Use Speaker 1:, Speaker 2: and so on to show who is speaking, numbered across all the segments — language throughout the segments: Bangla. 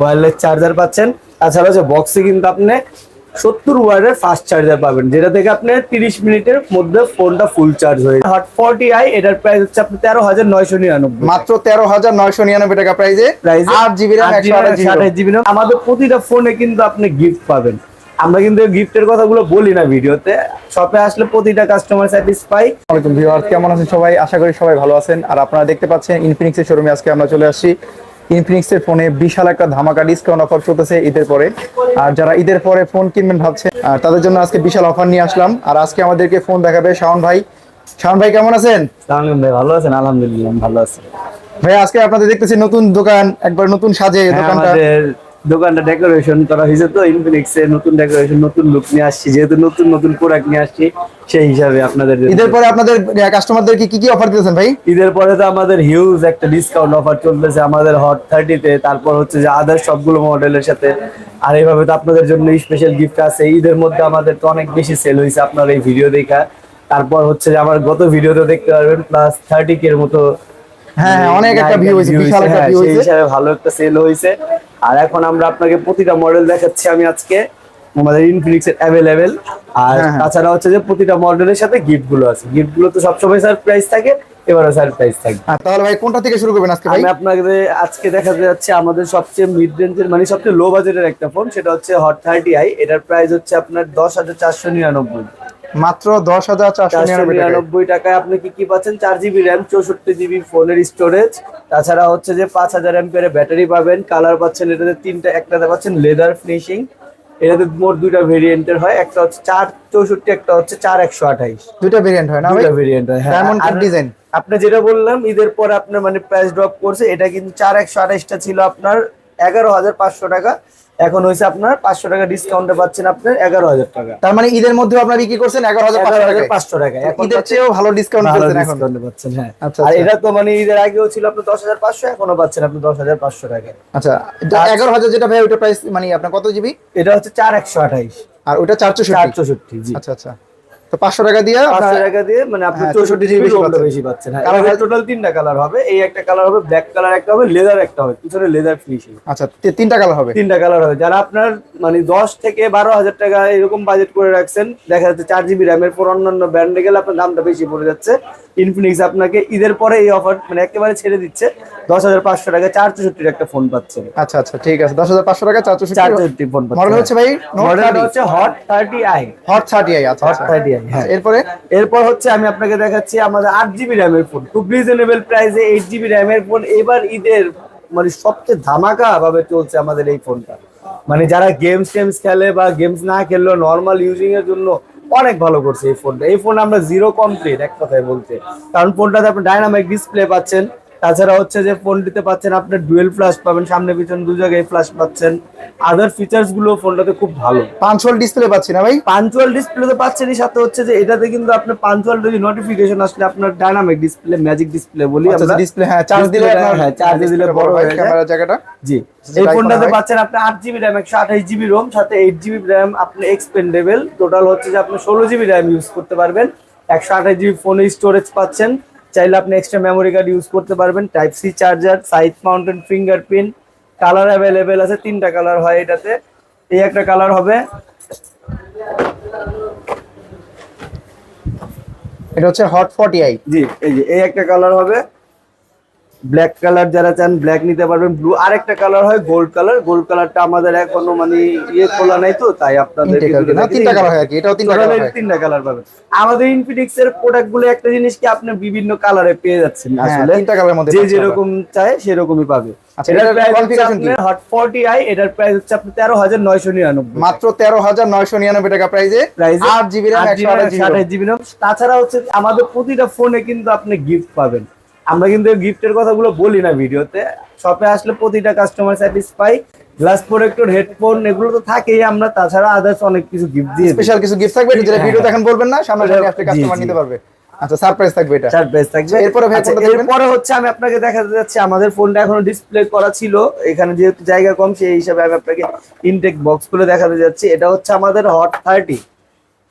Speaker 1: ওয়্যারলেস চার্জার পাচ্ছেন। তাছাড়া হচ্ছে বক্সে কিন্তু আপনি সত্তর ওয়ার্ডের ফাস্ট চার্জার পাবেন যেটা থেকে আপনি তিরিশ মিনিটের মধ্যে ফোনটা ফুল চার্জ হয়ে হট ফর্টি আই এটার প্রাইস হচ্ছে আপনি তেরো হাজার নয়শো নিরানব্বই
Speaker 2: মাত্র তেরো হাজার নয়শো নিরানব্বই টাকা প্রাইজে
Speaker 1: প্রাইস
Speaker 2: আট জিবি আঠাশ জিবি
Speaker 1: আমাদের প্রতিটা ফোনে কিন্তু আপনি গিফট পাবেন। আমরা কিন্তু গিফটের কথাগুলো বলি না ভিডিওতে। শপে আসলে প্রতিটা কাস্টমার স্যাটিসফাই
Speaker 2: আসসালামাইকুম ভিউয়ার্স কেমন আছেন সবাই? আশা করি সবাই ভালো আছেন। আর আপনারা দেখতে পাচ্ছেন ইনফিনিক্সের শোরুমে আজকে আমরা চলে আসছি। ইনফিনিক্স এর ফোনে বিশাল একটা ধামাকা ডিসকাউন্ট অফার চলতেছে ঈদের পরে। আর যারা ঈদের পরে ফোন কিনবেন ভাবছে আর তাদের জন্য আজকে বিশাল অফার নিয়ে আসলাম। আর আজকে আমাদেরকে ফোন দেখাবে শাওন ভাই। শাওন ভাই কেমন আছেন?
Speaker 1: ভাই ভালো আছেন? আলহামদুলিল্লাহ ভালো আছি।
Speaker 2: ভাই আজকে আপনাদের দেখতেছি নতুন দোকান একবার নতুন সাজে
Speaker 1: হ্যাঁ,
Speaker 2: দোকানটা।
Speaker 1: দোকানটা ডেকোরেশন করা হয়েছে তো ইনফিনিক্স নতুন ডেকোরেশন নতুন লুক নিয়ে আসছি। যেহেতু নতুন নতুন প্রোডাক্ট নিয়ে আসছি সেই হিসাবে আপনাদের
Speaker 2: ঈদের পরে আপনাদের কাস্টমারদেরকে কি কি অফার দিতেছেন ভাই?
Speaker 1: ঈদের পরে তো আমাদের হিউজ একটা ডিসকাউন্ট অফার চলতেছে আমাদের হট থার্টিতে তারপর হচ্ছে যে আদার সবগুলো মডেলের সাথে। আর এইভাবে তো আপনাদের জন্য স্পেশাল গিফট আছে। ঈদের মধ্যে আমাদের তো অনেক বেশি সেল হয়েছে আপনার এই ভিডিও দেখা। তারপর হচ্ছে যে আমার গত ভিডিওতে দেখতে পারবেন প্লাস থার্টি কে মতো
Speaker 2: হ্যাঁ, অনেক একটা view হয়েছে, বিশাল একটা
Speaker 1: হ্যাঁ,
Speaker 2: হয়েছে।
Speaker 1: হিসাবে ভালো একটা সেল হয়েছে। আর এখন আমরা আপনাকে প্রতিটা মডেল দেখাচ্ছি আমি আজকে আমাদের ইনফিনিক্স এর অ্যাভেলেবেল আর
Speaker 2: হ্যাঁ।
Speaker 1: তাছাড়া হচ্ছে যে প্রতিটা মডেলের সাথে গিফটগুলো আছে। গিফটগুলো তো সবসময় থাকে এবারও সারপ্রাইজ থাকবে
Speaker 2: আর তাহলে ভাই কোনটা থেকে শুরু করবেন আজকে ভাই?
Speaker 1: আমি আপনাকে আজকে দেখা যাচ্ছে আমাদের সবচেয়ে মিড রেঞ্জের মানে সবচেয়ে লো বাজেটের একটা ফোন সেটা হচ্ছে হট থার্টি আই এটার প্রাইস হচ্ছে আপনার দশ হাজার চারশো নিরানব্বই।
Speaker 2: মাত্র দশ হাজার চারশো নিরানব্বই
Speaker 1: টাকায়। আপনি কি কি পাচ্ছেন? চার জিবি র্যাম চৌষট্টি জিবি ফোনের স্টোরেজ তাছাড়া হচ্ছে যে পাঁচ হাজার এমপিয়ারের ব্যাটারি পাবেন। কালার পাচ্ছেন এটাতে তিনটা একটাতে পাচ্ছেন লেদার ফিনিশিং এটাতে মোট দুইটা ভেরিয়েন্টের হয়। একটা হচ্ছে চার চৌষট্টি একটা হচ্ছে চার একশো আঠাইশ।
Speaker 2: দুইটা ভেরিয়েন্ট হয় না
Speaker 1: দুইটা ভেরিয়েন্ট হয় হ্যাঁ।
Speaker 2: ডিজাইন
Speaker 1: আপনি যেটা বললাম ঈদের পরে আপনার মানে প্রাইস ড্রপ করছে। এটা কিন্তু চার একশো আঠাশটা ছিল আপনার এগারো হাজার পাঁচশো টাকা। এখন হয়েছে আপনার পাঁচশো টাকা ডিসকাউন্টে পাচ্ছেন আপনার এগারো হাজার টাকা।
Speaker 2: তার মানে ঈদের মধ্যে আপনার বিক্রি করছেন? এগারো হাজার
Speaker 1: পাঁচশো টাকা এখন
Speaker 2: ঈদের চেয়েও ভালো ডিসকাউন্ট
Speaker 1: ডিসকাউন্ট পাচ্ছেন হ্যাঁ।
Speaker 2: আচ্ছা,
Speaker 1: আর
Speaker 2: আচ্ছা।
Speaker 1: এটা তো মানে ঈদের আগেও ছিল আপনার দশ হাজার পাঁচশো এখনও পাচ্ছেন আপনি দশ হাজার পাঁচশো টাকা
Speaker 2: আচ্ছা এগারো হাজার যেটা ভাই ওটা প্রাইস মানে আপনার কত জিবি
Speaker 1: এটা হচ্ছে চার একশো আঠাইশ।
Speaker 2: আর ওটা চারশো
Speaker 1: চার চৌষট্টি জি।
Speaker 2: আচ্ছা আচ্ছা। তো 500 টাকা দিয়ে 500
Speaker 1: টাকা দিয়ে মানে আপনি
Speaker 2: হ্যাঁ, 64
Speaker 1: জিবি
Speaker 2: বেশি পাচ্ছেন।
Speaker 1: হ্যাঁ
Speaker 2: টোটাল হ্যাঁ-
Speaker 1: তিনটা কালার হবে। এই একটা কালার হবে ব্ল্যাক কালার একটা হবে লেদার একটা হবে। পিছনে লেদার ফিনিশিং
Speaker 2: আচ্ছা তিনটা কালার হবে?
Speaker 1: তিনটা কালার হবে। যারা আপনার মানে 10 থেকে 12000 টাকা এরকম বাজেট করে রাখছেন দেখা যাচ্ছে চার জিবি র্যামের পর অন্যান্য ব্র্যান্ডে গেলে আপনার দামটা বেশি পড়ে যাচ্ছে। ইনফিনিক্স আপনাকে ঈদের পরে এই অফার মানে একেবারে ছেড়ে দিচ্ছে। 10500 টাকা 464 একটা ফোন পাচ্ছেন
Speaker 2: আচ্ছা আচ্ছা ঠিক আছে। 10500 টাকা
Speaker 1: 464 ফোন পাচ্ছেন
Speaker 2: মডেল হচ্ছে ভাই
Speaker 1: মডেল হচ্ছে হট 30i
Speaker 2: হট 30i আচ্ছা
Speaker 1: হট 30i আচ্ছা। হ্যাঁ।
Speaker 2: এরপরে
Speaker 1: এরপর হচ্ছে আমি আপনাকে দেখাচ্ছি আমাদের আট জিবি র্যামের ফোন খুব রিজনেবল প্রাইসে এইট জিবি র্যামের ফোন এবার ঈদের মানে সবচেয়ে ধামাকা ভাবে চলছে আমাদের এই ফোনটা মানে যারা গেমস টেমস খেলে বা গেমস না খেললেও নর্মাল ইউজিং এর জন্য অনেক ভালো করছে এই ফোনটা এই ফোন আমরা জিরো কমপ্লিট এক কথায় বলতে। কারণ ফোনটাতে আপনি ডাইনামিক ডিসপ্লে পাচ্ছেন। তাছাড়া হচ্ছে যে ফোনটিতে পাচ্ছেন আপনার ডুয়েল ফ্ল্যাশ পাবেন সামনে পিছনে দু জায়গায় ফ্ল্যাশ পাচ্ছেন। আদার ফিচার্সগুলো ফোনটাতে খুব ভালো।
Speaker 2: পাঁচশোল ডিসপ্লে পাচ্ছি না ভাই?
Speaker 1: পাঞ্চুয়াল ডিসপ্লে তো পাচ্ছেনই সাথে হচ্ছে যে এটাতে কিন্তু আপনার পাঞ্চুয়াল যদি নোটিফিকেশন আসলে আপনার ডাইনামিক ডিসপ্লে ম্যাজিক ডিসপ্লে বলি আমরা।
Speaker 2: ডিসপ্লে হ্যাঁ চার্জ দিলে
Speaker 1: টা,
Speaker 2: আপনার
Speaker 1: হ্যাঁ, দিলে বড় হয়ে।
Speaker 2: ক্যামেরা জায়গাটা।
Speaker 1: জি এই ফোনটাতে পাচ্ছেন আপনি আট জিবি র্যাম একশো আঠাশ জিবি রোম সাথে এইট জিবি র্যাম আপনি এক্সপেন্ডেবল টোটাল হচ্ছে যে আপনি ষোলো জিবি র্যাম ইউজ করতে পারবেন। একশো আঠাশ জিবি ফোনে স্টোরেজ পাচ্ছেন। চাইলে আপনি এক্সট্রা মেমোরি কার্ড ইউজ করতে পারবেন। Type C charger side mounted fingerprint colour available আছে তিনটা কালার হয় এটাতে। এই একটা কালার হবে।
Speaker 2: এটা হচ্ছে হট ফর্টি আই
Speaker 1: জি এই যে এই একটা কালার হবে। ব্ল্যাক কালার যারা চান ব্ল্যাক নিতে পারবেন ব্লু আরেকটা কালার হয় গোল্ড কালার গোল্ড কালারটা আমাদের এখনও মানে ইয়ে খোলা নাই তো তাই আপনাদের
Speaker 2: তিনটা কালার হয় কি এটাও তিনটা কালার
Speaker 1: তিনটা কালার পাবেন। আমাদের ইনফিনিক্স এর প্রোডাক্টগুলো একটা জিনিস কি আপনি বিভিন্ন কালারে পেয়ে যাচ্ছেন
Speaker 2: হ্যাঁ,
Speaker 1: আসলে।
Speaker 2: তিনটা কালারের মধ্যে
Speaker 1: যে যেরকম চায় সেরকমই পাবে।
Speaker 2: আচ্ছা,
Speaker 1: হট ফর্টি আই এটার প্রাইস হচ্ছে আপনার তেরো হাজার নয়শো নিরানব্বই
Speaker 2: মাত্র তেরো হাজার নয়শো নিরানব্বই টাকা
Speaker 1: প্রাইস
Speaker 2: জিবি
Speaker 1: RAM তাছাড়া হচ্ছে আমাদের প্রতিটা ফোনে কিন্তু আপনি গিফট পাবেন। আমরা কিন্তু গিফটের কথাগুলো বলি না ভিডিওতে। শপে আসলে প্রতিটা customer satisfy glass protector headphone এগুলো তো থাকেই। আমরা তাছাড়া আদার্স অনেক কিছু গিফট দিয়ে
Speaker 2: স্পেশাল কিছু গিফট থাকবে যেটা
Speaker 1: হ্যাঁ,
Speaker 2: ভিডিও দেখেন বলবেন না সামনে সামনে
Speaker 1: জি,
Speaker 2: কাস্টমার নিতে পারবে। আচ্ছা সারপ্রাইজ থাকবে এটা।
Speaker 1: সারপ্রাইজ থাকবে।
Speaker 2: এরপরে
Speaker 1: আচ্ছা, এরপরে হচ্ছে আমি আপনাকে দেখাতে যাচ্ছি আমাদের ফোনটা এখনও ডিসপ্লে করা ছিল। এখানে যেহেতু জায়গা কম সেই হিসাবে আমি আপনাকে ইনটেক বক্স করে দেখাতে যাচ্ছি। এটা হচ্ছে আমাদের হট থার্টি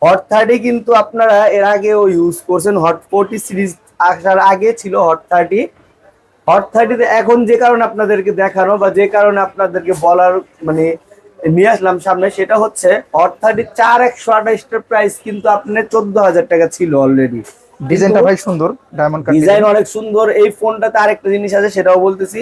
Speaker 1: হট থার্টি কিন্তু আপনারা এর আগেও ইউজ করছেন হট ফোরটি সিরিজ আসার আগে ছিল হট থার্টি হট থার্টিতে এখন যে কারণে আপনাদেরকে দেখানো বা যে কারণে আপনাদেরকে বলার মানে নিয়ে আসলাম সামনে সেটা হচ্ছে হট থার্টি চার একশো আঠাশটার প্রাইস কিন্তু আপনার চোদ্দ হাজার টাকা ছিল অলরেডি
Speaker 2: ডিজাইনটা ভাই সুন্দর ডায়মন্ড
Speaker 1: ডিজাইন অনেক সুন্দর এই ফোনটাতে আরেকটা জিনিস আছে সেটাও বলতেছি।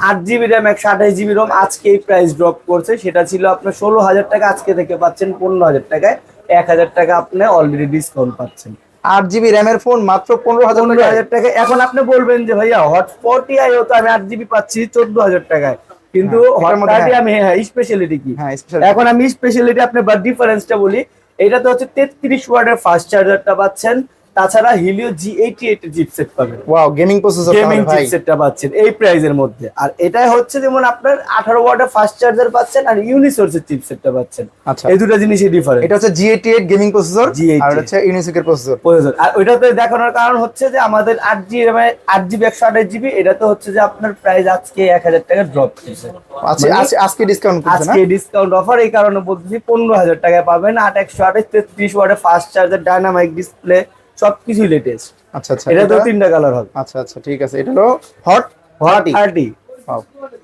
Speaker 1: আট জিবি র্যাম একশো আঠাশ জিবি রোম আজকে এই প্রাইস ড্রপ করছে সেটা ছিল আপনার ষোলো হাজার টাকা আজকে থেকে পাচ্ছেন পনেরো হাজার টাকায়। এক হাজার টাকা আপনি অলরেডি ডিসকাউন্ট পাচ্ছেন।
Speaker 2: আট জিবি র্যামের ফোন মাত্র পনেরো হাজার
Speaker 1: টাকা। এখন আপনি বলবেন যে ভাইয়া হট ফোরটি আই তো আমি আট জিবি পাচ্ছি চোদ্দ হাজার টাকায়। কিন্তু
Speaker 2: হ্যাঁ, হ্যাঁ।
Speaker 1: আমি হ্যাঁ স্পেশালিটি কি?
Speaker 2: হ্যাঁ
Speaker 1: এখন আমি স্পেশালিটি আপনি বা ডিফারেন্সটা বলি এটা তো হচ্ছে তেত্রিশ ওয়ার্ডের ফাস্ট চার্জারটা পাচ্ছেন। তাছাড়া Helio G eighty eight chipset পাবেন
Speaker 2: ওয়াও গেমিং প্রসেসর
Speaker 1: গেমিং
Speaker 2: ভাই।
Speaker 1: চিপসেটটা পাচ্ছেন এই প্রাইজের মধ্যে। আর এটাই হচ্ছে যেমন আপনার আঠারো ওয়াটের ফাস্ট চার্জার পাচ্ছেন আর ইউনিসোর্সের চিপসেটটা পাচ্ছেন।
Speaker 2: আচ্ছা।
Speaker 1: এই দুটো জিনিসই ডিফারেন্ট
Speaker 2: এটা হচ্ছে G eighty eight gaming processor
Speaker 1: G88
Speaker 2: আর হচ্ছে ইউনিসিকের প্রসেসর
Speaker 1: প্রয়োজন আর ওইটাতে দেখানোর কারণ হচ্ছে যে আমাদের আট জি জিবি আট জিবি একশো আঠাশ জিবি এটা তো হচ্ছে যে আপনার প্রাইস আজকে এক হাজার টাকা ড্রপ করছে
Speaker 2: আজকে
Speaker 1: মানে
Speaker 2: আজকে- আজকে ডিসকাউন্ট করছে
Speaker 1: আজকে ডিসকাউন্ট অফার এই কারণে বলতেছি পনেরো হাজার টাকায় পাবেন। আট একশো আঠাশ তেত্রিশ ওয়াটের ফাস্ট চার্জার ডায়নামাইক ডিসপ্লে সবকিছুই লেটেস্ট
Speaker 2: আচ্ছা আচ্ছা
Speaker 1: এটা তো তিনটা কালার হবে।
Speaker 2: আচ্ছা আচ্ছা ঠিক আছে। এটা হলো হট
Speaker 1: হট থার্টি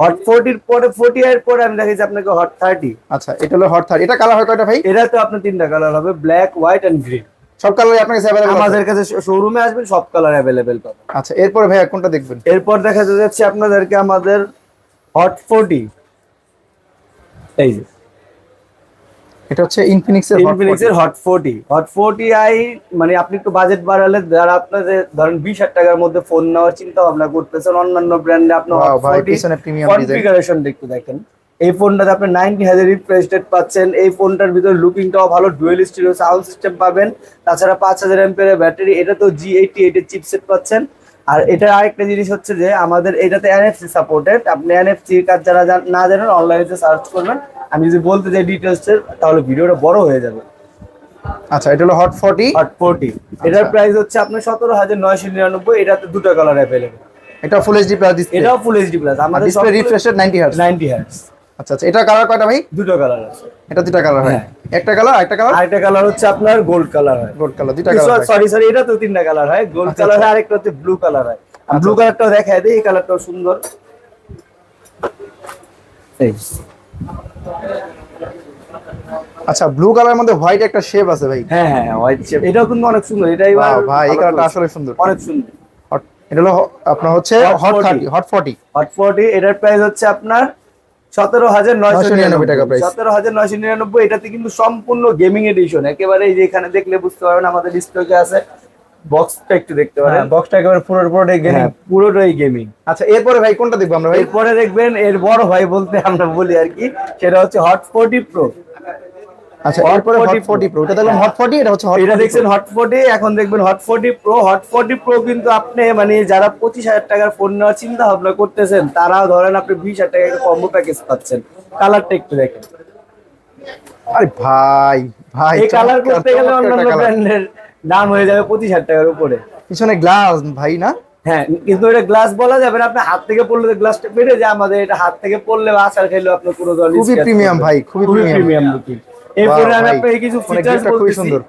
Speaker 1: হট ফোরটির পরে ফোরটি এর পরে আমি দেখেছি আপনাকে হট থার্টি
Speaker 2: আচ্ছা এটা হলো হট থার্টি এটা কালার হয় কয়টা ভাই?
Speaker 1: এটা তো আপনার তিনটা কালার হবে ব্ল্যাক হোয়াইট এন্ড গ্রিন
Speaker 2: সব কালারই আপনার কাছে অ্যাভেলেবল
Speaker 1: আমাদের কাছে শোরুমে আসবেন সব কালার অ্যাভেলেবেল পাবেন।
Speaker 2: আচ্ছা এরপর ভাই কোনটা দেখবেন?
Speaker 1: এরপর দেখা যাচ্ছে আপনাদেরকে আমাদের হট ফোরটি এই যে।
Speaker 2: এটা হচ্ছে ইনফিনিক্স এর
Speaker 1: ইনফিনিক্স এর Hot forty Hot forty i মানে আপনি একটু বাজেট বাড়ালে যারা আপনাদের ধরেন বিশ হাজার টাকার মধ্যে ফোন নেওয়ার চিন্তা ভাবনা করতেছেন অন্যান্য ব্র্যান্ডে আপনি হট
Speaker 2: ভাই,
Speaker 1: ফোরটি
Speaker 2: পিছনে premium design।
Speaker 1: কনফিগারেশন একটু দেখেন। এই ফোনটাতে আপনি নাইনটি হাজার রিফ্রেশ রেট পাচ্ছেন। এই ফোনটার ভিতরে লুকিংটাও ভালো ডুয়েল স্টিরিও সাউন্ড সিস্টেম পাবেন। তাছাড়া পাঁচ হাজার এমপের ব্যাটারি এটা তো জি এইটি এইটের চিপসেট পাচ্ছেন। আর এটা আরেকটা জিনিস হচ্ছে যে আমাদের এটাতে এনএফসি সাপোর্টেড আপনি এনএফসি কাজ যারা না জানেন অনলাইনে সার্চ করবেন। আমি যদি বলতে যাই ডিটেলস তাহলে ভিডিওটা বড় হয়ে যাবে।
Speaker 2: আচ্ছা এটা হলো হট ফর্টি
Speaker 1: হট ফোরটি এটার প্রাইস হচ্ছে আপনার সতেরো হাজার নয়শো নিরানব্বই এটাতে দুটো কালার অ্যাভেলেবেল
Speaker 2: এটা ফুল এইচডি প্লাস ডিসপ্লে
Speaker 1: এটাও ফুল এইচডি প্লাস আমাদের
Speaker 2: display refresh rate 90 hertz
Speaker 1: ninety hertz
Speaker 2: আচ্ছা আচ্ছা এটা কালার কয়টা ভাই?
Speaker 1: দুটো কালার আছে।
Speaker 2: এটা দুটো কালার হয়।
Speaker 1: হ্যাঁ।
Speaker 2: একটা কালার একটা কালার
Speaker 1: আরেকটা কালার হচ্ছে আপনার গোল্ড কালার হয়।
Speaker 2: গোল্ড কালার দুটো কালার
Speaker 1: সরি সরি এটা তো তিনটা কালার হয়। গোল্ড
Speaker 2: আচ্ছা,
Speaker 1: কালার
Speaker 2: আচ্ছা।
Speaker 1: হয় আরেকটা হচ্ছে ব্লু কালার হয়। ব্লু। কালারটাও দেখায় দিই এই কালারটাও সুন্দর। এই।
Speaker 2: আচ্ছা ব্লু কালারের মধ্যে হোয়াইট একটা শেপ আছে ভাই।
Speaker 1: হ্যাঁ হ্যাঁ হোয়াইট শেপ এটাও কিন্তু অনেক সুন্দর এটা এবার
Speaker 2: ভাই এই কালারটা আসলে সুন্দর।
Speaker 1: অনেক সুন্দর।
Speaker 2: এটা হলো আপনার হচ্ছে Hot
Speaker 1: 40
Speaker 2: thirty Hot forty
Speaker 1: Hot forty এটার প্রাইস হচ্ছে আপনার সতেরো হাজার নয়শো নিরানব্বই
Speaker 2: টাকা price।
Speaker 1: সতেরো হাজার নয়শো নিরানব্বই এটাতে কিন্তু সম্পূর্ণ গেমিং এডিশন একেবারে এই যে এখানে দেখলে বুঝতে পারবেন আমাদের স্টকে আছে। বক্সটা একটু দেখতে পারেন।
Speaker 2: বক্সটা একেবারে পুরো পুরোটাই গেমিং
Speaker 1: হ্যাঁ, পুরোটাই গেমিং
Speaker 2: আচ্ছা এরপরে ভাই কোনটা দেখব আমরা ভাই?
Speaker 1: এরপরে দেখবেন এর বড় ভাই বলতে আমরা বলি আর কি সেটা হচ্ছে হট ফোর্টি প্রো
Speaker 2: আচ্ছা এরপরে হট
Speaker 1: 40
Speaker 2: প্রো এটা দেখলাম হট ফর্টি এটা হচ্ছে হট
Speaker 1: এটা দেখছেন হট ফোর্টি এখন দেখবেন Hot forty pro Hot forty pro কিন্তু আপনি মানে যারা টাকার ফোন নেওয়ার চিন্তা ভাবনা করতেছেন তারাও ধরেন আপনি টাকা একটা কম্বো প্যাকেজ পাচ্ছেন। কালারটা একটু দেখেন।
Speaker 2: আরে ভাই ভাই
Speaker 1: এই কালার করতে গেলে অন্যান্য ব্র্যান্ডের দাম হয়ে যাবে পঁচিশ হাজার টাকার উপরে।
Speaker 2: পিছনে গ্লাস ভাই না?
Speaker 1: হ্যাঁ কিন্তু এটা গ্লাস বলা যাবে না আপনি হাত থেকে পড়লে গ্লাসটা বেড়ে যায় আমাদের এটা হাত থেকে পড়লে আচার খেলে আপনার কোনো ধরনের
Speaker 2: খুবই
Speaker 1: করবে।
Speaker 2: ভাই, খুবই।
Speaker 1: প্রিমিয়াম লুকিং এই ফোনে আমি আপনাকে কিছু ফিচার্স
Speaker 2: gift সুন্দর।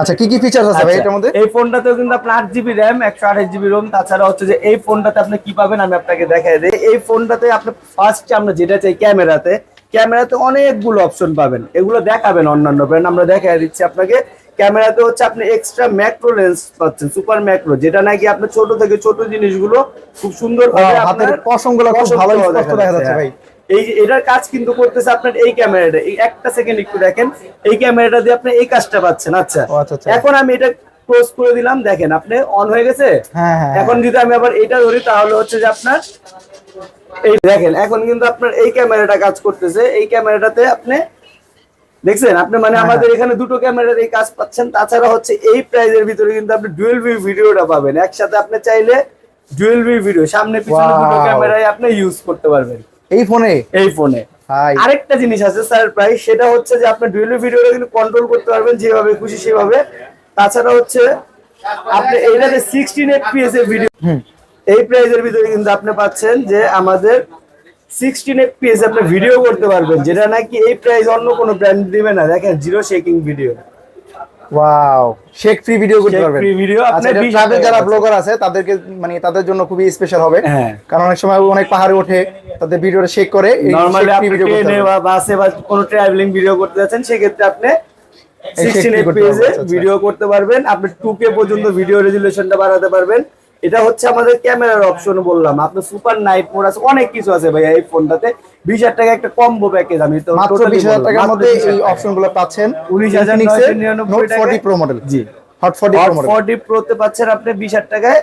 Speaker 2: আচ্ছা কি কি ফিচার্স আছে ভাই
Speaker 1: আচ্ছা,
Speaker 2: এটার মধ্যে?
Speaker 1: এই ফোনটাতেও কিন্তু আপনার আট জিবি র্যাম একশো আঠাশ জিবি রোম তাছাড়া হচ্ছে যে এই ফোনটাতে আপনি কি পাবেন আমি আপনাকে দেখাই দিই। এই ফোনটাতে আপনি ফার্স্ট আমরা যেটা চাই ক্যামেরাতে ক্যামেরাতে অনেকগুলো অপশন পাবেন। এগুলো দেখাবেন অন্যান্য ব্র্যান্ড আমরা দেখাই দিচ্ছি আপনাকে। ক্যামেরাতে হচ্ছে আপনি এক্সট্রা ম্যাক্রো লেন্স পাচ্ছেন সুপার ম্যাক্রো যেটা নাকি আপনার ছোট থেকে ছোট জিনিসগুলো খুব সুন্দর
Speaker 2: হাতের পশমগুলো খুব ভালো দেখা যাচ্ছে ভাই।
Speaker 1: এই এটার কাজ কিন্তু করতেছে আপনার এই ক্যামেরাটা। এই একটা সেকেন্ড একটু দেখেন এই ক্যামেরাটা দিয়ে আপনি এই কাজটা পাচ্ছেন। আচ্ছা
Speaker 2: আচ্ছা, আচ্ছা।
Speaker 1: এখন আমি এটা ক্লোজ করে দিলাম দেখেন আপনি অন হয়ে গেছে?
Speaker 2: হ্যাঁ, হ্যাঁ,
Speaker 1: এখন যদি আমি আবার এটা ধরি তাহলে হচ্ছে যে আপনার এই দেখেন এখন কিন্তু আপনার এই ক্যামেরাটা কাজ করতেছে। এই ক্যামেরাটাতে আপনি দেখছেন আপনি মানে
Speaker 2: হ্যাঁ,
Speaker 1: আমাদের এখানে দুটো ক্যামেরার এই কাজ পাচ্ছেন। তাছাড়া হচ্ছে এই প্রাইজের ভিতরে কিন্তু আপনি ডুয়েল ভিউ ভিডিওটা পাবেন। একসাথে আপনি চাইলে ডুয়েল ভিউ ভিডিও সামনে পিছনে দুটো ক্যামেরায় আপনি ইউজ করতে পারবেন।
Speaker 2: এই ফোনে?
Speaker 1: এই ফোনে। আরেকটা জিনিস আছে স্যার সারপ্রাইজ সেটা হচ্ছে যে আপনি ডুয়েল ভিডিওটা কিন্তু কন্ট্রোল করতে পারবেন যেভাবে খুশি সেভাবে। তাছাড়া হচ্ছে আপনি এইটাতে সিক্সটিন এফপিএস এর ভিডিও এই প্রাইজের ভিতরে কিন্তু আপনি পাচ্ছেন যে আমাদের সিক্সটিন এফপিএস আপনি ভিডিও করতে পারবেন যেটা নাকি এই প্রাইস অন্য কোনো ব্র্যান্ড দিবে না। দেখেন zero shaking video
Speaker 2: wow shake free video করতে পারবেন।
Speaker 1: ফ্রি ভিডিও
Speaker 2: আপনি
Speaker 1: আপনার 20
Speaker 2: ট্রাভেল যারা ব্লগার আছে তাদেরকে মানে তাদের জন্য খুবই স্পেশাল হবে।
Speaker 1: হ্যাঁ।
Speaker 2: কারণ অনেক সময় অনেক পাহাড়ে ওঠে তাদের ভিডিওটা শেক করে
Speaker 1: নরমালি আপনি ট্রেনে বা বাসে বা কোনো ট্রাভেলিং ভিডিও করতে যাচ্ছেন সেক্ষেত্রে আপনি সিক্সটিন
Speaker 2: 16
Speaker 1: এফপিএস। ভিডিও করতে পারবেন আপনি টু কে পর্যন্ত ভিডিও রেজুলেশনটা বাড়াতে পারবেন। এটা হচ্ছে আমাদের ক্যামেরার অপশন বললাম। আপনার সুপার নাইট মোড আছে অনেক কিছু আছে ভাইয়া এই ফোনটাতে। বিশ হাজার টাকা একটা কম্বো প্যাকেজ আমি তো
Speaker 2: মাত্র বিশ হাজার টাকার মধ্যে এই
Speaker 1: টাকা।
Speaker 2: অপশনগুলো পাচ্ছেন
Speaker 1: 19,999
Speaker 2: নোট ফোর্টি প্রো মডেল
Speaker 1: জি।
Speaker 2: হট ফোর্টি প্রো
Speaker 1: হট প্রোতে পাচ্ছেন আপনি বিশ হাজার টাকায়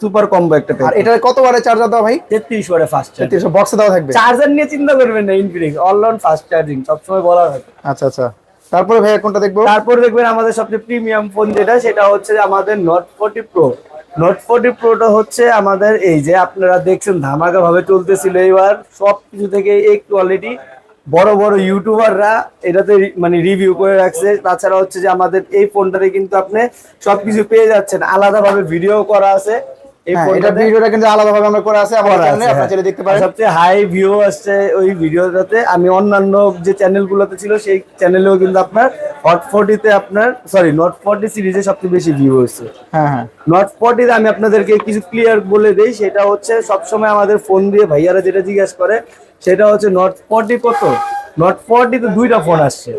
Speaker 1: সুপার কম্বো একটা
Speaker 2: আর এটার কত বারে চার্জার দাও ভাই?
Speaker 1: তেত্রিশ ওয়াটে ফাস্ট চার্জ
Speaker 2: তিনশো বক্সে দেওয়া থাকবে?
Speaker 1: চার্জার নিয়ে চিন্তা করবেন না ইনফিনিক্স অলরাউন্ড ফাস্ট চার্জিং সবসময় বলা হয়
Speaker 2: আচ্ছা আচ্ছা। তারপরে ভাইয়া কোনটা দেখব?
Speaker 1: তারপর দেখবেন আমাদের সবচেয়ে প্রিমিয়াম ফোন যেটা সেটা হচ্ছে আমাদের Note forty pro Note forty প্রোটা হচ্ছে আমাদের এই যে আপনারা দেখছেন ধামাকা ভাবে চলতেছিল এবার সব কিছু থেকে এই কোয়ালিটি বড় বড় ইউটিউবাররা এটাতে মানে রিভিউ করে রাখছে। তাছাড়া হচ্ছে যে আমাদের এই ফোনটাতে কিন্তু আপনি সবকিছু পেয়ে যাচ্ছেন। আলাদাভাবে ভিডিও করা আছে।
Speaker 2: এটা ভিডিওটা কিন্তু আলাদাভাবে আমরা করে আছে আমাদের চ্যানেলে আপনারা
Speaker 1: হ্যাঁ।
Speaker 2: চাইলে দেখতে পারেন।
Speaker 1: সবচেয়ে হাই ভিউ আসছে ওই ভিডিওটাতে। আমি অন্যান্য যে চ্যানেলগুলোতে ছিল সেই চ্যানেলেও কিন্তু আপনার হট ফোর্টিতে আপনার সরি নট ফোর্টি সিরিজে সবচেয়ে বেশি ভিউ হয়েছে।
Speaker 2: হ্যাঁ হ্যাঁ।
Speaker 1: নট ফোর্টিতে আমি আপনাদেরকে কিছু ক্লিয়ার বলে দেই সেটা হচ্ছে সবসময় আমাদের ফোন দিয়ে ভাইয়ারা যেটা জিজ্ঞাসা করে সেটা হচ্ছে নট ফোর্টি কত? নট ফোর্টিতে দুইটা ফোন আসছে।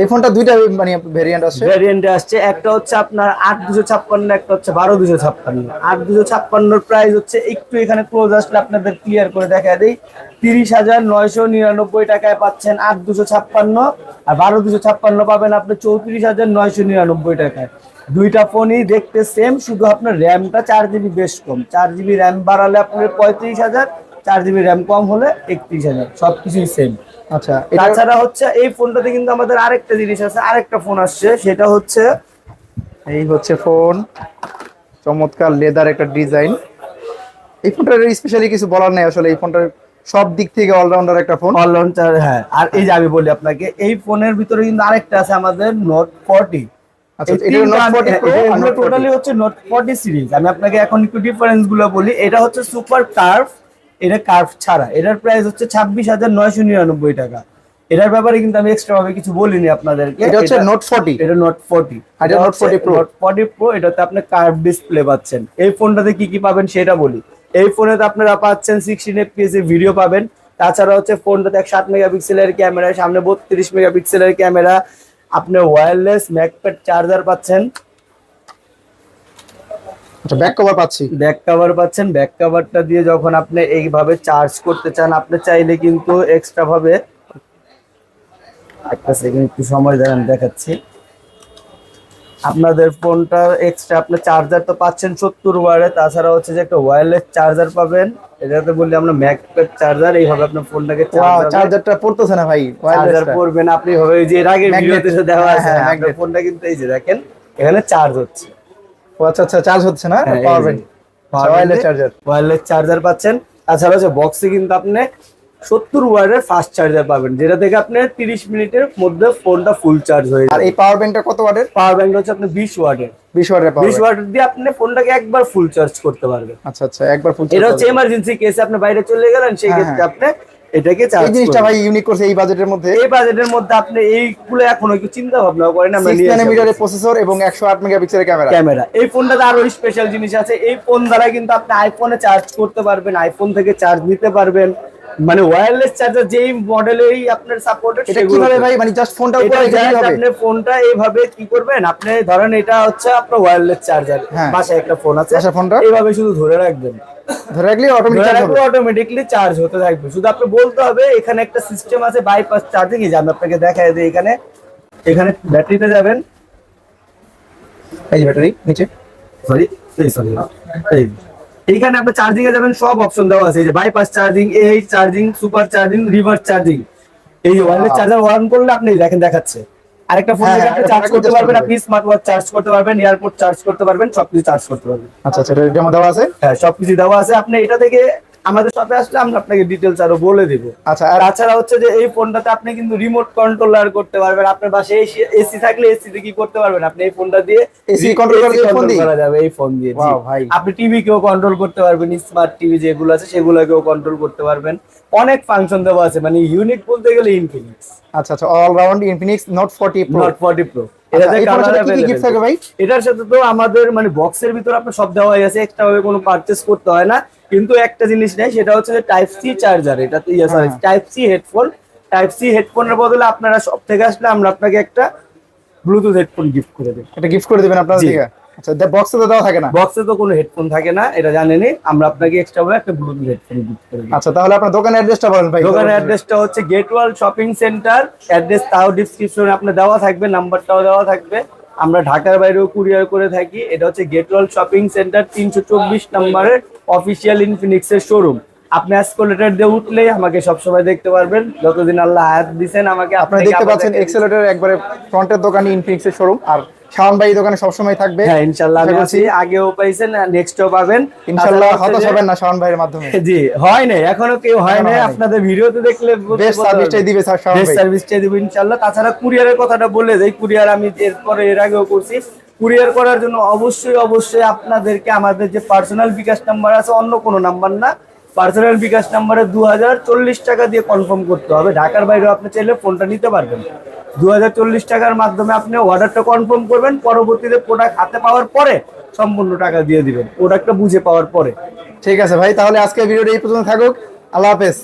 Speaker 2: এই ফোনটা দুইটা মানে ভেরিয়েন্ট আছে?
Speaker 1: ভ্যারিয়েন্টে আসছে, একটা হচ্ছে আপনার আট দুশো ছাপ্পান্ন, একটা হচ্ছে বারো দুশো ছাপ্পান্ন। আট দুশো ছাপ্পান্নর প্রাইস হচ্ছে, একটু এখানে ক্লোজ আসলে আপনাদের ক্লিয়ার করে দেখা দেই। তিরিশ হাজার নয়শো নিরানব্বই টাকায় পাচ্ছেন আট দুশো ছাপ্পান্ন, আর বারো দুশো ছাপ্পান্ন পাবেন আপনি চৌত্রিশ হাজার নয়শো নিরানব্বই টাকায়। দুইটা ফোনই দেখতে সেম শুধু আপনার র্যামটা চার জিবি বেশ কম। চার জিবি র্যাম বাড়ালে আপনার পঁয়ত্রিশ হাজার, চার জিবি র্যাম কম হলে একত্রিশ হাজার, সবকিছুই সেম
Speaker 2: আচ্ছা
Speaker 1: তাছাড়া হচ্ছে এই ফোনটাতে কিন্তু আমাদের আরেকটা জিনিস আছে আরেকটা ফোন আসছে সেটা হচ্ছে
Speaker 2: এই হচ্ছে ফোন চমৎকার লেদার একটা ডিজাইন এই ফোনটার স্পেশালি কিছু বলার নেই আসলে এই ফোনটার সব দিক থেকে অলরাউন্ডার একটা ফোন
Speaker 1: অলরাউন্ডার হ্যাঁ। আর এই যে আমি বলি আপনাকে এই ফোনের ভিতরে কিন্তু আরেকটা আছে আমাদের নোট ফর্টি
Speaker 2: আচ্ছা
Speaker 1: টোটালি হচ্ছে নোট ফর্টি সিরিজ আমি আপনাকে এখন একটু ডিফারেন্সগুলো বলি এটা হচ্ছে সুপার কার্ভ এটা কার্ভ ছাড়া। এটার প্রাইস হচ্ছে ছাব্বিশ হাজার নয়শো নিরানব্বই টাকা। এটার ব্যাপারে কিন্তু আমি এক্সট্রা ভাবে কিছু বলিনি আপনাদেরকে।
Speaker 2: এটা হচ্ছে নোট ফোর্টি
Speaker 1: এটা নোট ফোর্টি
Speaker 2: আর এটা Note 40 Pro।
Speaker 1: Note forty pro এটাতে আপনি কার্ভ ডিসপ্লে পাচ্ছেন। এই ফোনটাতে কি কি পাবেন সেটা বলি। এই ফোনেতে আপনারা পাচ্ছেন সিক্সটিন এফপিএস এর ভিডিও পাবেন। তাছাড়া হচ্ছে ফোনটাতে এক ষাট মেগাপিক্সেলের ক্যামেরা সামনে বত্রিশ মেগাপিক্সেলের ক্যামেরা আপনি ওয়্যারলেস ম্যাকপ্যাড চার্জার পাচ্ছেন।
Speaker 2: আচ্ছা ব্যাক কভার পাচ্ছি
Speaker 1: ব্যাক কভার পাচ্ছেন ব্যাক কভারটা দিয়ে যখন আপনি এইভাবে চার্জ করতে চান আপনি চাইলে কিন্তু এক্সট্রা ভাবে একটা সেকেন্ড একটু সময় দেন দেখাচ্ছি আপনাদের ফোনটা এক্সট্রা আপনি চার্জার তো পাচ্ছেন সত্তর ওয়ারে তাছাড়া হচ্ছে যে একটা ওয়্যারলেস চার্জার পাবেন এটাতে বললি আমরা ম্যাকপ্যাড চার্জার এইভাবে আপনার ফোনটাকে চার্জার
Speaker 2: চার্জারটা পড়তেছে না ভাই
Speaker 1: চার্জার। পড়বেন আপনি হবে যে এর আগে। ভিডিওতে দেওয়া আছে
Speaker 2: হ্যাঁ, হ্যাঁ।
Speaker 1: ফোনটা কিন্তু এই যে দেখেন এখানে চার্জ হচ্ছে
Speaker 2: আচ্ছা আচ্ছা চার্জ হচ্ছে না? Power. Bank wireless charger
Speaker 1: wireless charger পাচ্ছেন। তাছাড়া হচ্ছে বক্সে কিন্তু আপনি সত্তর ওয়ার্ডের ফাস্ট চার্জার পাবেন যেটা থেকে আপনি তিরিশ মিনিটের মধ্যে ফোনটা ফুল চার্জ হয়ে
Speaker 2: আর এই পাওয়ার ব্যাংকটা কত ওয়াটের?
Speaker 1: পাওয়ার ব্যাংক হচ্ছে আপনি বিশ ওয়ার্ডের
Speaker 2: বিশ ওয়াটের পাওয়ার
Speaker 1: বিশ ওয়ার্ডের দিয়ে আপনি ফোনটাকে একবার ফুল চার্জ করতে পারবেন।
Speaker 2: আচ্ছা আচ্ছা একবার ফুল
Speaker 1: এটা হচ্ছে এমার্জেন্সি কেসে আপনি বাইরে চলে গেলেন সেই
Speaker 2: হ্যাঁ,
Speaker 1: ক্ষেত্রে
Speaker 2: হ্যাঁ।
Speaker 1: আপনি এটাকে
Speaker 2: এই জিনিসটা ভাই ইউনিক করছে এই বাজেটের মধ্যে।
Speaker 1: এই বাজেটের মধ্যে আপনি এইগুলো এখনও একটু চিন্তা ভাবনা করেন আমরা
Speaker 2: সিক্স
Speaker 1: নিয়ে আসা।
Speaker 2: ন্যানোমিটারের প্রসেসর এবং একশো আট মেগাপিক্সেলের ক্যামেরা
Speaker 1: ক্যামেরা এই ফোনটাতে আরও স্পেশাল জিনিস আছে। এই ফোন দ্বারা কিন্তু আপনি আইফোনে চার্জ করতে পারবেন আইফোন থেকে চার্জ নিতে পারবেন। মানে ওয়্যারলেস চার্জার যেই মডেলেরই আপনার সাপোর্টেড
Speaker 2: এটা কীভাবে ভাই? মানে জাস্ট ফোনটা উপরে রেখে হবে
Speaker 1: আপনি ফোনটা এইভাবে কি করবেন? আপনি ধরেন এটা হচ্ছে আপনার ওয়্যারলেস চার্জার। বাসায় একটা ফোন আছে।
Speaker 2: বাসার ফোনটা?
Speaker 1: এইভাবে শুধু ধরে রাখবেন।
Speaker 2: ধরে রাখলে অটোমেটিক
Speaker 1: ধরে
Speaker 2: চার্জ হবে।
Speaker 1: অটোমেটিকলি চার্জ হতে থাকবে। শুধু আপনি বলতে হবে এখানে একটা সিস্টেম আছে বাইপাস চার্জিং এই যে আমি আপনাকে দেখাই দিই এখানে। এখানে ব্যাটারিতে যাবেন।
Speaker 2: এই যে ব্যাটারি নিচে।
Speaker 1: সরি এই সরি এই। এইখানে আপনি চার্জিং এ যাবেন সব অপশন দেওয়া আছে। এই যে বাইপাস চার্জিং এই charging super charging reverse charging এই ওয়্যারলেস চার্জার অন করলে আপনি দেখেন দেখাচ্ছে। আরেকটা ফোন
Speaker 2: হ্যাঁ,
Speaker 1: থেকে
Speaker 2: হ্যাঁ,
Speaker 1: আপনি চার্জ করতে পারবেন আপনি স্মার্ট ওয়াচ চার্জ করতে পারবেন এয়ারপোর্ট চার্জ করতে পারবেন সবকিছু চার্জ করতে পারবেন।
Speaker 2: আচ্ছা আচ্ছা এটা দেওয়া আছে?
Speaker 1: হ্যাঁ সবকিছু দেওয়া আছে। আপনি এটা থেকে আমাদের শপে আসলে আমরা আপনাকে ডিটেলস আরও বলে দিব।
Speaker 2: আচ্ছা
Speaker 1: আর তাছাড়া হচ্ছে যে এই ফোনটাতে আপনি কিন্তু রিমোট কন্ট্রোলার করতে পারবেন। আপনার বাসায় এসি থাকলে এসি তে কি করতে পারবেন? আপনি এই ফোনটা দিয়ে
Speaker 2: AC control করা যায় এই ফোন দিয়ে?
Speaker 1: করা যাবে এই ফোন দিয়ে।
Speaker 2: ভাই।
Speaker 1: আপনি টিভি কেও কন্ট্রোল করতে পারবেন স্মার্ট টিভি যেগুলো আছে সেগুলোকেও কন্ট্রোল করতে পারবেন। অনেক ফাংশন দেওয়া আছে মানে ইউনিক বলতে গেলে ইনফিনিক্স
Speaker 2: আচ্ছা আচ্ছা all round Infinix Note 40 pro
Speaker 1: Note 40 pro
Speaker 2: সাথে?
Speaker 1: এটার সাথে তো আমাদের মানে বক্সের ভিতর আপনার সব দেওয়া হয়ে গেছে এক্সট্রা ভাবে কোনো পারচেজ করতে হয় না। কিন্তু একটা জিনিস নেই সেটা হচ্ছে যে টাইপ সি চার্জার এটা তো ইয়ে sorry. Type C headphone type C হেডফোনের বদলে আপনারা সব থেকে আসলে আমরা আপনাকে একটা ব্লুটুথ হেডফোন গিফট করে দেব।
Speaker 2: এটা গিফট করে দিবেন আপনাদের
Speaker 1: জি।
Speaker 2: থেকে? আচ্ছা বক্সে তো দেওয়া থাকে না?
Speaker 1: বক্সে তো কোনো হেডফোন থাকে না এটা জানেনই আমরা আপনাকে এক্সট্রা ভাবে একটা ব্লুটুথ হেডফোন গিফট করে দেব।
Speaker 2: আচ্ছা তাহলে আপনার দোকানের অ্যাড্রেসটা বলেন ভাই।
Speaker 1: দোকানের অ্যাড্রেসটা হচ্ছে gate wall shopping centre address তাও ডিসক্রিপশনে আপনার দেওয়া থাকবে নাম্বারটাও দেওয়া থাকবে। আমরা ঢাকার বাইরেও কুরিয়ার করে থাকি এটা হচ্ছে গেট ওয়াল শপিং সেন্টার তিনশো চব্বিশ নম্বরের অফিসিয়াল ইনফিনিক্স এর শোরুম আপনি এসকোলেটার দিয়ে উঠলেই আমাকে সবসময় দেখতে পারবেন। যতদিন আল্লাহ হায়াত দিছেন আমাকে
Speaker 2: আপনারা
Speaker 1: আপনাকে
Speaker 2: দেখতে পাচ্ছেন। এক্সেলেটর একবারে ফ্রন্টের দোকানে ইনফিনিক্স এর শোরুম আর শাওন ভাই দোকানে সবসময় থাকবে।
Speaker 1: হ্যাঁ ইনশাল্লাহ আমি আছি। আগেও পাইছেন নেক্সটও পাবেন।
Speaker 2: ইনশাআল্লাহ হতাশ হবেন না শাওন ভাইয়ের মাধ্যমে।
Speaker 1: জি হয় নাই এখনও কেউ হয় নাই। আপনাদের ভিডিওতে দেখলে
Speaker 2: বেস্ট সার্ভিসটাই দিবে স্যার শাওন
Speaker 1: বেস্ট
Speaker 2: ভাই।
Speaker 1: সার্ভিসটা দিব ইনশাল্লাহ তাছাড়া কুরিয়ারের কথাটা বলে যাই কুরিয়ার আমি এরপরে এর আগেও করছি। কুরিয়ার করার জন্য অবশ্যই অবশ্যই আপনাদেরকে আমাদের যে পার্সোনাল বিকাশ নাম্বার আছে, অন্য কোনো নাম্বার না পার্সোনাল বিকাশ নাম্বারে দু হাজার চল্লিশ টাকা দিয়ে কনফার্ম করতে হবে। ঢাকার বাইরেও আপনি চাইলে ফোনটা নিতে পারবেন। দু হাজার চল্লিশ টাকার মাধ্যমে আপনি অর্ডারটা কনফার্ম করবেন, পরবর্তীতে প্রোডাক্ট হাতে পাওয়ার পরে সম্পূর্ণ টাকা দিয়ে দিবেন। প্রোডাক্টটা বুঝে পাওয়ার পরে।
Speaker 2: ঠিক আছে ভাই, তাহলে আজকে ভিডিওটা এই পর্যন্ত থাকুক। আল্লাহ হাফেজ।